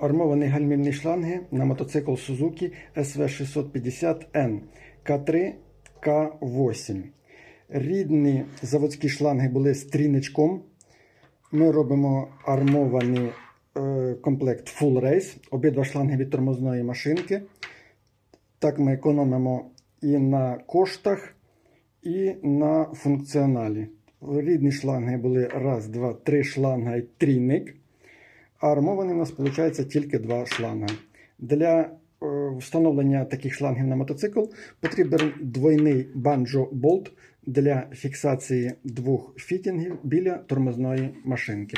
Армовані гальмівні шланги на мотоцикл Suzuki SV650N К3 К8. Рідні заводські шланги були з тріничком. Ми робимо армований е, комплект Full Race. Обидва шланги від тормозної машинки. Так ми економимо і на коштах, і на функціоналі. Рідні шланги були раз, два, три шланга і трійник. А армовані у нас виходить тільки два шланги. Для е, встановлення таких шлангів на мотоцикл потрібен двойний банджо-болт для фіксації двох фітінгів біля тормозної машинки.